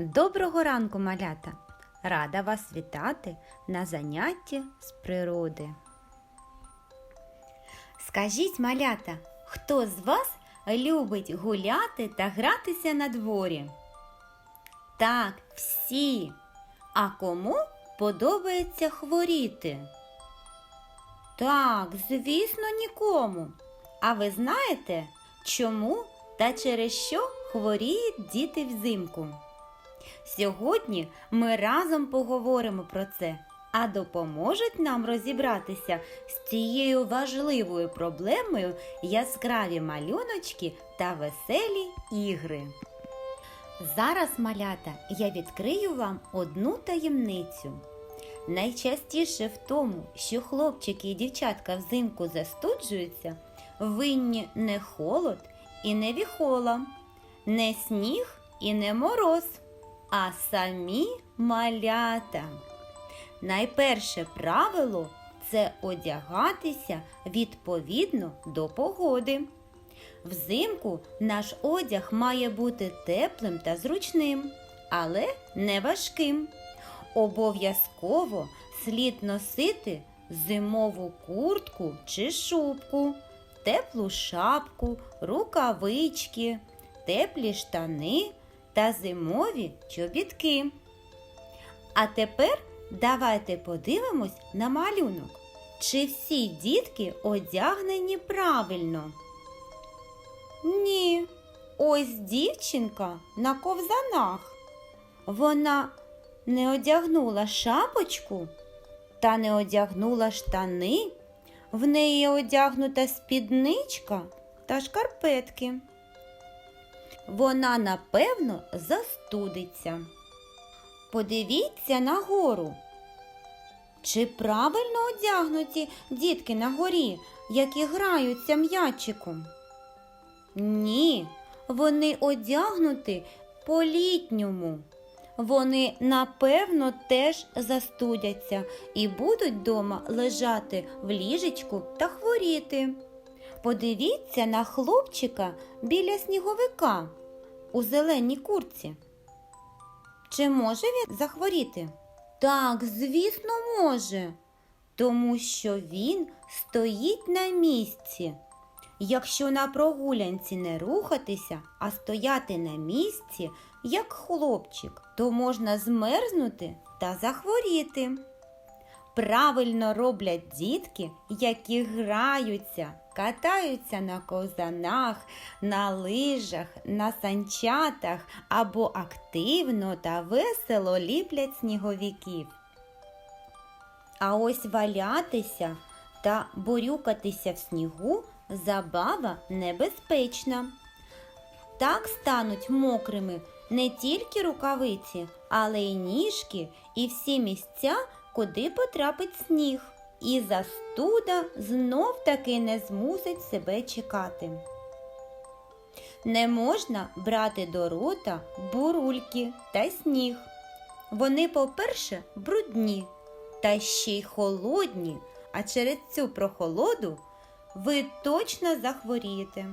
Доброго ранку, малята! Рада вас вітати на занятті з природи. Скажіть, малята, хто з вас любить гуляти та гратися на дворі? Так, всі. А кому подобається хворіти? Так, звісно, нікому. А ви знаєте, чому та через що хворіють діти взимку? Сьогодні ми разом поговоримо про це, а допоможуть нам розібратися з цією важливою проблемою яскраві малюночки та веселі ігри. Зараз, малята, я відкрию вам одну таємницю. Найчастіше в тому, що хлопчики і дівчатка взимку застуджуються, винні не холод і не віхола, не сніг і не мороз, а самі малята. Найперше правило це одягатися відповідно до погоди. Взимку наш одяг має бути теплим та зручним, але не важким. Обов'язково слід носити зимову куртку чи шубку, теплу шапку, рукавички, теплі штани та зимові чобітки. А тепер давайте подивимось на малюнок. Чи всі дітки одягнені правильно? Ні, ось дівчинка на ковзанах. Вона не одягнула шапочку та не одягнула штани. В неї одягнута спідничка та шкарпетки. Вона, напевно, застудиться. Подивіться нагору. Чи правильно одягнуті дітки на горі, які граються м'ячиком? Ні, вони одягнуті по-літньому. Вони, напевно, теж застудяться і будуть вдома лежати в ліжечку та хворіти. Подивіться на хлопчика біля сніговика у зеленій курці. Чи може він захворіти? Так, звісно, може, тому що він стоїть на місці. Якщо на прогулянці не рухатися, а стояти на місці, як хлопчик, то можна змерзнути та захворіти. Правильно роблять дітки, які граються, катаються на ковзанах, на лижах, на санчатах або активно та весело ліплять сніговиків. А ось валятися та борюкатися в снігу забава небезпечна. Так стануть мокрими не тільки рукавиці, але й ніжки і всі місця, куди потрапить сніг. І застуда знов таки не змусить себе чекати. Не можна брати до рота бурульки та сніг. Вони, по-перше, брудні та ще й холодні, а через цю прохолоду ви точно захворієте.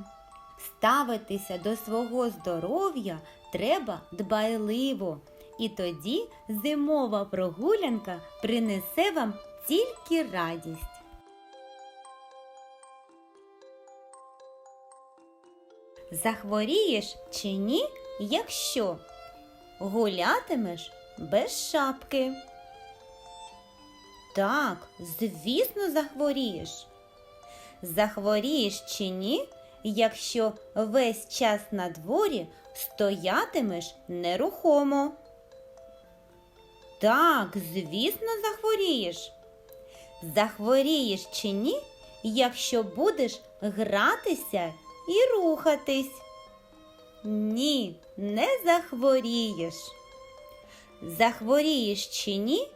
Ставитися до свого здоров'я треба дбайливо, і тоді зимова прогулянка принесе вам тільки радість. Захворієш чи ні, якщо гулятимеш без шапки? Так, звісно, захворієш. Захворієш чи ні, якщо весь час на дворі стоятимеш нерухомо? Так, звісно, захворієш. Захворієш чи ні, якщо будеш гратися і рухатись? Ні, не захворієш. Захворієш чи ні,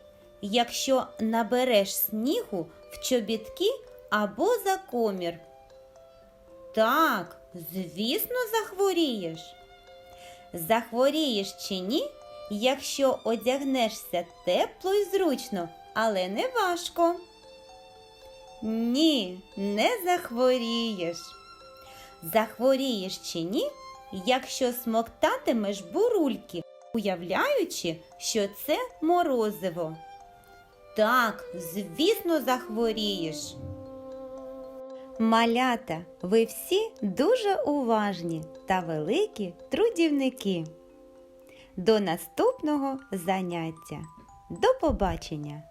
якщо набереш снігу в чобітки або за комір? Так, звісно, захворієш. Захворієш чи ні, якщо одягнешся тепло і зручно, але не важко? Ні, не захворієш. Захворієш чи ні, якщо смоктатимеш бурульки уявляючи, що це морозиво. Так, звісно, захворієш. Малята, ви всі дуже уважні та великі трудівники. До наступного заняття. До побачення!